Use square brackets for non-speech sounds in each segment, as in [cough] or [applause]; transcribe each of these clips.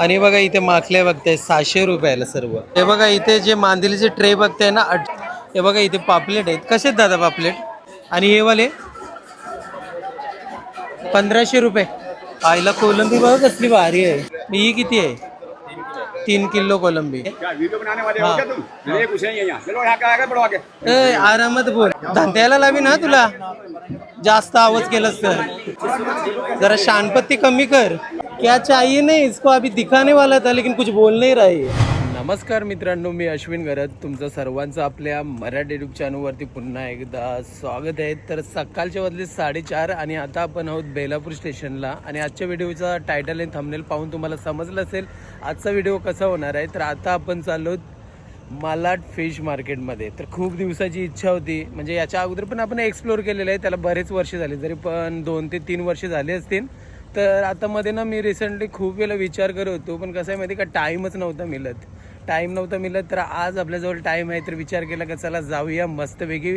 आणि बघा इथे माखल्या बघताय सहाशे रुपयाला सर्व. हे बघा इथे जे मांदिलीचे ट्रे बघताय ना आठ हे बघा इथे पापलेट आहेत. कसे दादा पापलेट? आणि हे वाले? पंधराशे रुपये. आईला कोलंबी बघा कसली भारी आहे. ही किती आहे? तीन किलो कोलंबी. आरामात बोल. धंद्याला लावी ना तुला? जास्त आवाज केलास तर. जरा शानपत्ती कमी कर. क्या चाहिए? नहीं इसको अभी दिखाने वाला था लेकिन कुछ बोल नहीं रहा है नमस्कार मित्रांनो मी अश्विन गरज. तुमचं सर्वांचं आपल्या मराठी युट्यूब चॅनलवरती पुन्हा एकदा स्वागत आहे. तर सकाळच्या वाजले साडेचार आणि आता आपण आहोत बेलापूर स्टेशनला. आणि आजच्या व्हिडिओचा टायटल आणि थंबनेल पाहून तुम्हाला समजलं असेल आजचा व्हिडिओ कसा होणार आहे. तर आता आपण चाललो मालाड फिश मार्केटमध्ये. तर खूप दिवसाची इच्छा होती. म्हणजे याच्या अगोदर पण आपण एक्सप्लोअर केलेलं आहे. त्याला बरेच वर्ष झाले. जरी पण दोन ते तीन वर्ष झाले असतील तर आता मध्ये ना मी रिसेंटली खूप वेळा विचार करत होतो पण कसं आहे माहिती का टाईमच नव्हता मिळत. टाईम नव्हता मिळत तर आज आपल्याजवळ टाईम आहे तर विचार केला का चला जाऊया मस्तपैकी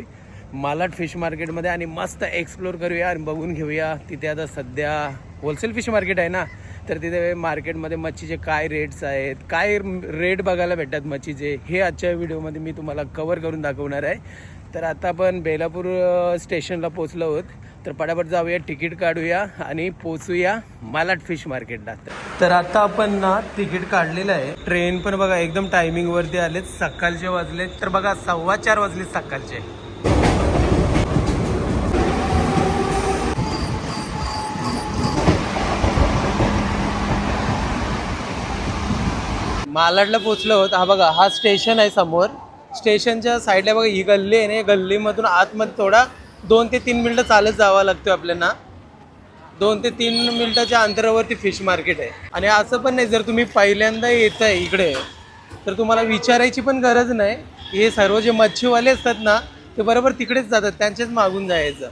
मालाड फिश मार्केटमध्ये आणि मस्त एक्सप्लोअर करूया आणि बघून घेऊया. तिथे आता सध्या होलसेल फिश मार्केट आहे ना तर तिथे मार्केटमध्ये मच्छीचे काय रेट्स आहेत काय रेट बघायला भेटतात मच्छीचे हे आजच्या व्हिडिओमध्ये मी तुम्हाला कवर करून दाखवणार आहे. तर आता आपण बेलापूर स्टेशनला पोचलो आहोत. तर पटापट जाऊया तिकीट काढूया आणि पोचूया मालाड फिश मार्केटला. तर आता आपण ना तिकीट काढलेलं आहे. ट्रेन पण बघा एकदम टायमिंगवरती आलेत. सकाळचे वाजले तर बघा सव्वा चार वाजले सकाळचे. मालाडला पोचलो होत हा बघा हा स्टेशन आहे समोर. स्टेशनच्या साईडला बघा ही गल्ली आहे ना. या गल्लीमधून आतमध्ये थोडा दोन ते तीन मिनटं चालत जावं लागतं आपल्याला. दोन ते तीन मिनटाच्या अंतरावरती फिश मार्केट आहे. आणि असं पण नाही जर तुम्ही पहिल्यांदा येत आहे इकडे तर तुम्हाला विचारायची पण गरज नाही. हे सर्व जे मच्छीवाले असतात ना ते बरोबर तिकडेच जातात त्यांच्याच मागून जायचं.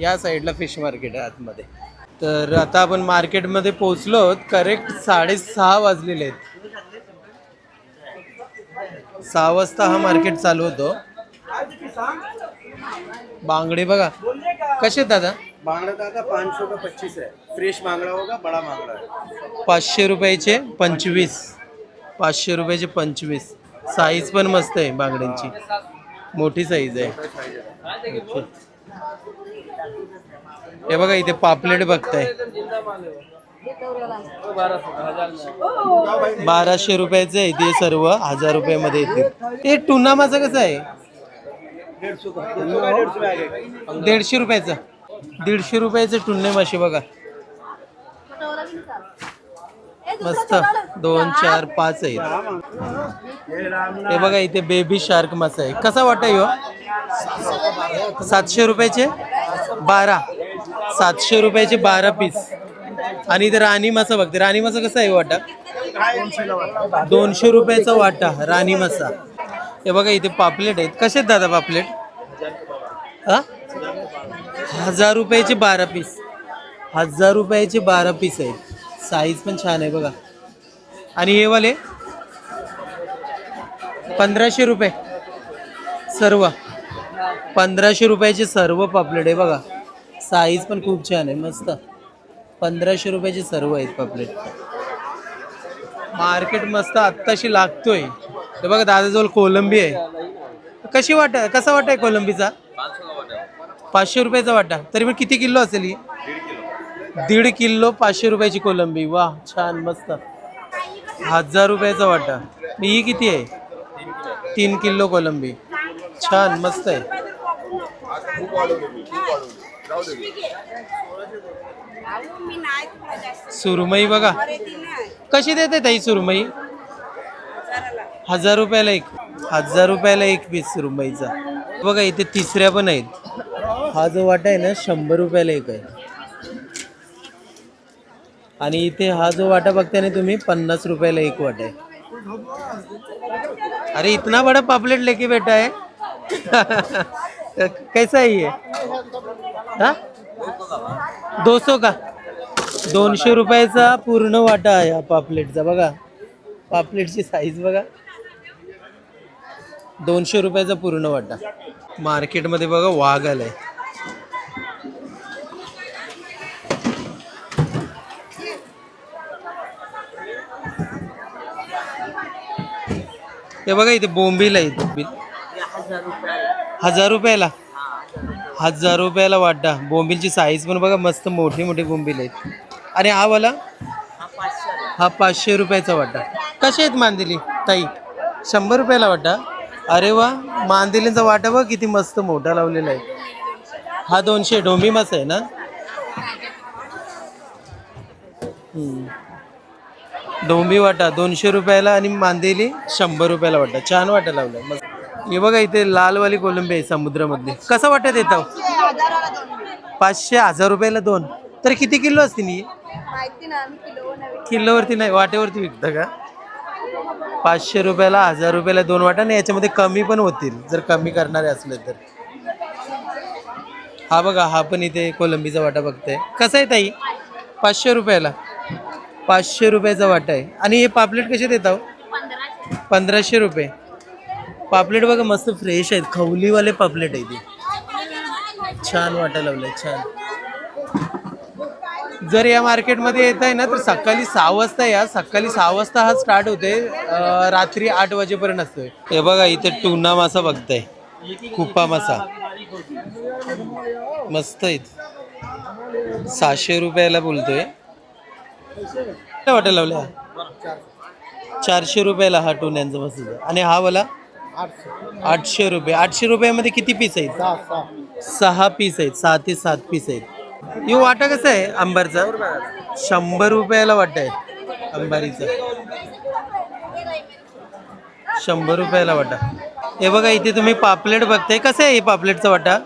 या साईडला फिश मार्केट आहे आतमध्ये. तर आता आपण मार्केटमध्ये पोहोचलो करेक्ट साडेसहा वाजलेले आहेत. सहा वाजता हा मार्केट चालू होतो. बांगडे बघा. कसे दादा? बांगड़ा दादा पाँच सौ का पच्चीस है फ्रेश बांगड़ा होगा बड़ा बांगड़ा है पाचशे रुपयाचे पंचवीस. पाचशे रुपयाचे पंचवीस. साईज पण मस्त आहे बांगड्यांची. मोठी साईज आहे. हे बघा इथे पापलेट बघताय. बाराशे रुपयाचे आहे ते सर्व हजार रुपयामध्ये येते ते टुना माझं कसं आहे? दीडशे रुपयाचं. दीडशे रुपयाचं टुन्ने मासे बघा. मस्त. दोन चार पाच आहेत. हे बघा इथे बेबी शार्क मासा आहे. कसा वाटा ह्यो हो? सातशे रुपयाचे? बारा. सातशे रुपयाचे बारा पीस आणि इथे राणी मासा बघते. राणी मासा कसा आहे वाटा? दोनशे रुपयाचा वाटा राणी मासा हे बघा इथे पापलेट आहेत. कसे आहेत दादा पापलेट? हा? हजार रुपयाचे बारा पीस. हजार रुपयाचे बारा पीस आहेत. साईज पण छान आहे बघा. आणि हे वाले? पंधराशे रुपये. सर्व. पंधराशे रुपयाचे सर्व पापलेट आहे बघा. साईज पण खूप छान आहे मस्त. पंधराशे रुपयाचे सर्व आहेत पापलेट. मार्केट मस्त आत्ताशी लागतोय. तर बघा दादाजवळ कोलंबी आहे. कशी वाट कसा वाटा आहे कोलंबीचा? पाचशे रुपयाचा वाटा. तरी पण किती किलो असेल ही? दीड किलो पाचशे रुपयाची कोलंबी. वा छान मस्त. हजार रुपयाचा वाटा. मी ही किती आहे? तीन किलो कोलंबी. छान मस्त आहे. सुरमई बघा. कशी देते ताई सुरमई? हजार रुपयाला एक. हजार रुपयाला एक पीस रुंबाईचा. बघा इथे तिसऱ्या पण आहेत. हा जो वाटा आहे ना शंभर रुपयाला एक आहे. आणि इथे हा जो वाटा बघताय ना तुम्ही पन्नास रुपयाला एक वाटा आहे. अरे इतना बड़ा पापलेट लेके बेटा आहे [laughs] कैसा है ये? हा? दो सौ का? दोनशे रुपयाचा पूर्ण वाटा आहे हा पापलेटचा बघा. पापलेटची साईज बघा. दोनशे रुपयाचा पूर्ण वाटा. मार्केटमध्ये बघा वाघ आलाय. ते बघा इथे बोंबील आहे. बोंबील. हजार रुपयाला. हजार रुपयाला वाटा. बोंबीलची साईज पण बघा मस्त मोठे मोठे बोंबील आहेत. आणि हा वाला? हा पाचशे रुपयाचा वाटा. कसे आहेत मांदिली? ताई शंभर रुपयाला वाटा. अरे वा मांदिलींचा वाटा बघ किती मस्त मोठा लावलेला आहे. हा दोनशे डोंबी मास आहे ना? हम्म. डोंबी वाटा दोनशे रुपयाला आणि मांदेली शंभर रुपयाला वाटा. छान वाटा लावलाय मस्त. हे बघा इथे लालवाली कोलंबी आहे समुद्रामधली. कसा वाटत येतं पाचशे हजार रुपयाला दोन. तर किती किलो असतील किलोवरती नाही वाटेवरती विकतं का? पाचशे रुपयाला हजार रुपयाला दोन वाटा आणि याच्यामध्ये कमी पण होतील. जर कमी करणारे असले तर. हा बघा हा पण इथे कोलंबीचा वाटा बघताय कसा आहे ताई? पाचशे रुपयाला. पाचशे रुपयाचा वाटा आहे. आणि हे पापलेट कसे देत आहो पंधराशे रुपये. पापलेट बघा मस्त फ्रेश आहेत. खवलीवाले पापलेट आहे ते. छान वाटा लावलं छान. जर या मार्केटमध्ये येत आहे ना तर सकाळी सहा वाजता या. सकाळी सहा वाजता हा स्टार्ट होते अं, रात्री आठ वाजेपर्यंत असतोय. हे बघा इथे टुना मासा बघताय. कुपा मासा. मस्त आहेत. सहाशे रुपयाला बोलतोय. काय वाटायला लावल्या चारशे रुपयाला हा टुन्यांचा मसाला आणि हा वाला आठशे रुपये. आठशे रुपयामध्ये किती पीस आहेत? सहा पीस आहेत. सहा ते सात पीस आहेत. हे वाटा कसं आहे अंबारचा? शंभर रुपयाला वाटा आहे अंबारीचा. शंभर रुपयाला वाटा. हे बघा इथे तुम्ही पापलेट बघताय. कसं आहे हे पापलेटचा वाटा?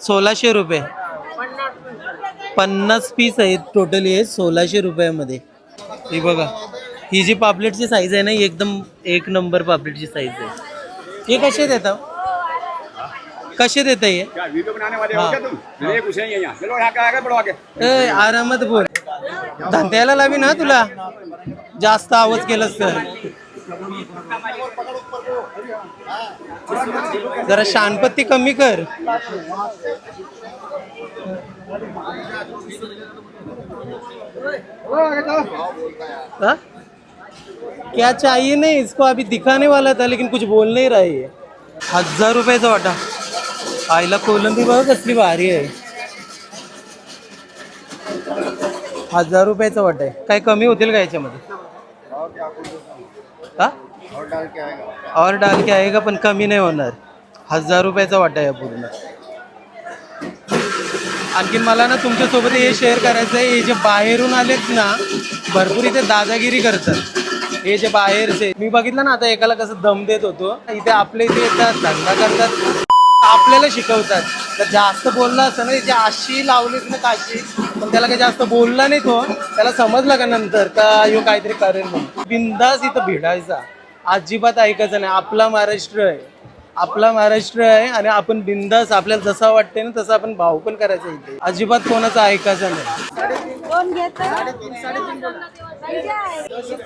सोळाशे रुपये. पन्नास पीस आहेत टोटली आहे सोळाशे रुपयामध्ये. ही बघा ही जी पापलेटची साईज आहे ना एकदम एक नंबर पापलेटची साईज आहे. हे कसे देतात कसे देता ये क्या वीडियो बनाने वाले हो हाँ। क्या तुम? चलिए कुछ नहीं है यहाँ। चलो यहाँ का आगे बढ़ो आगे। ए, आरामात बोल. धंद्याला लावी ना तुला? जास्त आवाज केलंस तर. जरा शानपत्ती कमी कर. हाँ? क्या चाहिए नहीं? इसको अभी दिखाने वाला था लेकिन कुछ बोल नहीं रहा है हजार रुपयाचा वाटा. आईला कोलंबी बघा कसली भारी आहे. हजार रुपयाचा वाट आहे. काय कमी होतील का याच्यामध्ये? हा? और डाल के आएगा पण कमी नाही होणार. हजार रुपयाचा वाटा आहे पूर्ण. आणखीन मला ना तुमच्यासोबत हे शेअर करायचं आहे. हे जे बाहेरून आलेत ना भरपूर इथे दादागिरी करतात. हे जे बाहेरचे मी बघितलं ना आता एकाला कसं दम देत होतो. इथे आपले इथे येतात धंदा करतात. आपल्याला शिकवतात. तर जास्त बोलला असतं ना त्याची आशी लावलीच ना काशी पण त्याला काही जास्त बोलला नाही तो त्याला समजलं का नंतर? का ह्यो काहीतरी करेल म्हणून? बिंदास इथं भिडायचा. अजिबात ऐकायचं नाही. आपला महाराष्ट्र आहे. आपला महाराष्ट्र आहे आणि आपण बिंदास आपल्याला जसा वाटते ना तसं आपण भाव पण करायचा इथे. अजिबात कोणाचं ऐकायचं नाही.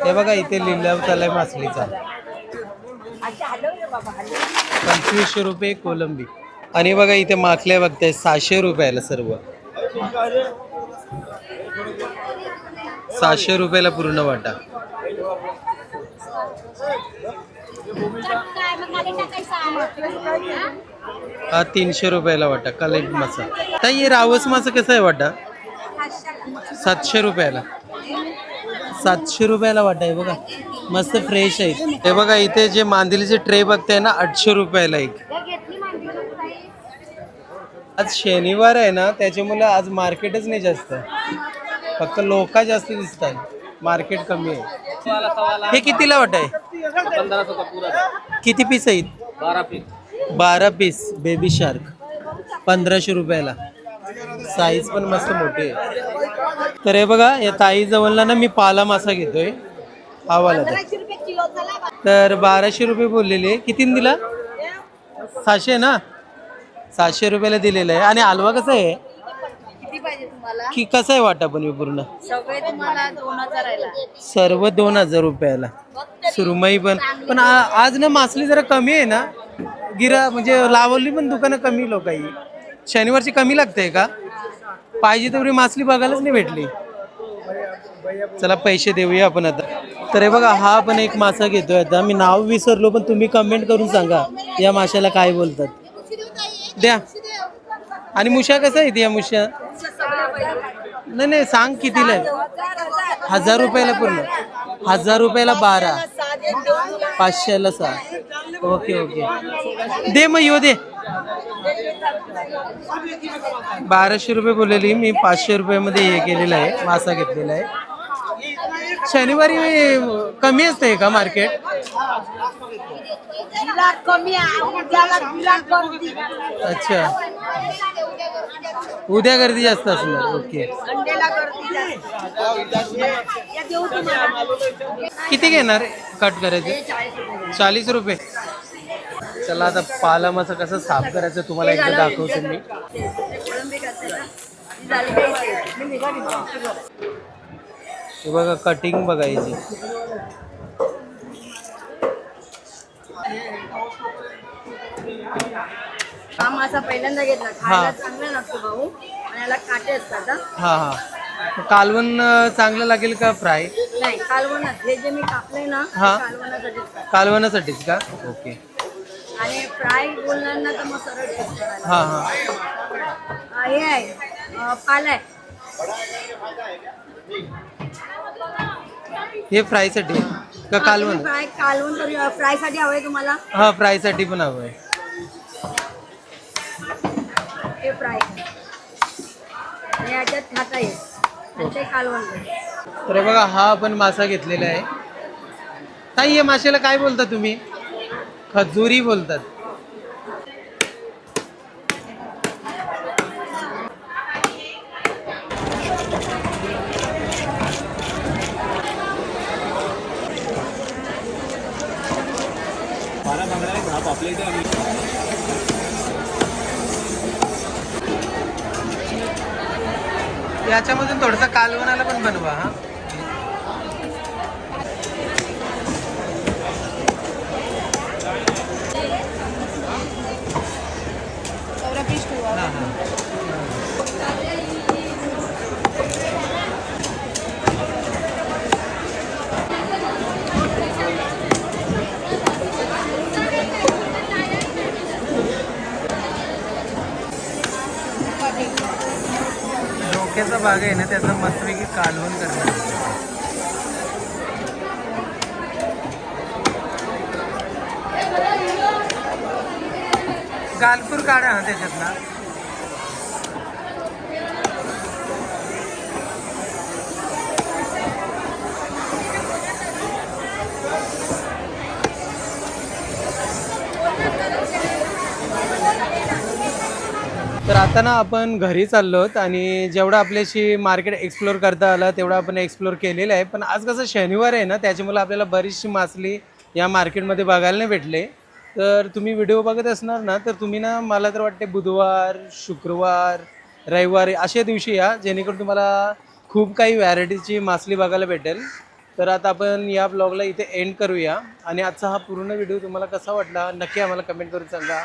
हे बघा इथे लिलाव चाललाय मासळीचा. पंचवीसशे रुपये कोलंबी. आणि बघा इथे माखल्या बघताय सहाशे रुपयाला सर्व. सहाशे रुपयाला पूर्ण वाटा. हा तीनशे रुपयाला वाटा कलेक्ट मासा. ताई रावस मासा कसा आहे वाटा? सातशे रुपयाला. सातशे रुपयाला वाटा आहे बघा. मस्त फ्रेश आहे. हे बघा इथे जे मांदिलीचे ट्रे बघताय ना आठशे रुपयाला एक. आज शनिवार आहे ना त्याच्यामुळे आज मार्केटच नाही जास्त. फक्त लोक जास्त दिसतात. मार्केट कमी आहे. हे कितीला वाट आहे? किती पीस आहेत? बारा पीस बारा पीस बेबी शार्क पंधराशे रुपयाला. साईज पण मस्त मोठी आहे. तर हे बघा या ताई जवळला ना मी पाला मासा घेतोय. हा वाला तर बाराशे रुपये बोललेले कितीने दिला? सहाशे ना? सहाशे रुपयाला दिलेलं आहे. आणि हलवा कसा आहे? किती की कसा आहे वाटा पण पूर्ण? सर्व दोन हजार रुपयाला. सुरमई पण. पण आज ना मासली जरा कमी आहे ना? गिरा म्हणजे लावली पण दुकानं कमी लोकांनी शनिवारची कमी लागते का? पाहिजे तेवढी मासली बघायलाच नाही भेटली. चला पैसे देऊया आपण आता. तर हे बघा हा पण एक मासा घेतोय आता. मी नाव विसरलो पण तुम्ही कमेंट करून सांगा. या माशाला काय बोलतात? द्या. आणि मुशा कसा आहे या मुशा? नाही नाही सांग कितीला आहे? हजार रुपयाला पूर्ण. हजार रुपयाला बारा. पाचशेला सहा ओके ओके. दे मग येऊ दे. बाराशे रुपये बोललेली. मी पाचशे रुपयामध्ये हे केलेलं आहे. मासा घेतलेला आहे. शनिवारी कमी असते का मार्केट अच्छा. उद्या गर्दी जास्त असणार. ओके. किती घेणार? कट करायचे? चाळीस रुपये. चला आता पाला मासा कसं साफ करायचं तुम्हाला एकदा दाखवतो मी. हे बघा कटिंग बघायची. हा मासा पहिल्यांदा घेतला. खायला चांगला लागतो भाऊ. आणि याला काटे असतात हा. हा हा. कालवण चांगलं लागेल का फ्राय? नाही कालवणात. हे जे मी कापले ना हा. कालवणासाठीच का? ओके. आणि फ्राय बोलणार ना तर मग सरळ हा हा. हा, आहे अं, पाला आहे हे फ्रायसाठी का कालवण फ्राय कालवण करू फ्रायसाठी हवंय तुम्हाला? हा फ्रायसाठी पण हवं आहे हे फ्राय. आणि याच्यात खाता येईल आणि ते कालवण करू. तर हे बघा हा आपण मासा घेतलेला आहे. ताई या माशाला काय बोलता तुम्ही? खजुरी बोलतात. याच्यामधून थोडंसं कालवणाला पण बनवा हा हा, हा. डोक्याचा भाग आहे ना त्याचा मस्तपैकी कालवण करणार. गालपूर काढा हा त्याच्यातला. तर आता ना आपण घरी चाललो आहोत आणि जेवढं आपल्याशी मार्केट एक्सप्लोर करता आलं तेवढं आपण एक्सप्लोर केलेलं आहे. पण आज कसं शनिवार आहे ना त्याच्यामुळे आपल्याला बरीचशी मासली या मार्केटमध्ये बघायला नाही भेटले. तर तुम्ही व्हिडिओ बघत असणार ना तर तुम्ही ना मला तर वाटते बुधवार शुक्रवार रविवार अशा दिवशी या जेणेकरून तुम्हाला खूप काही व्हॅरायटीची मासली बघायला भेटेल. तर आता आपण या ब्लॉगला इथे एंड करूया. आणि आजचा हा पूर्ण व्हिडिओ तुम्हाला कसा वाटला नक्की आम्हाला कमेंट करून सांगा.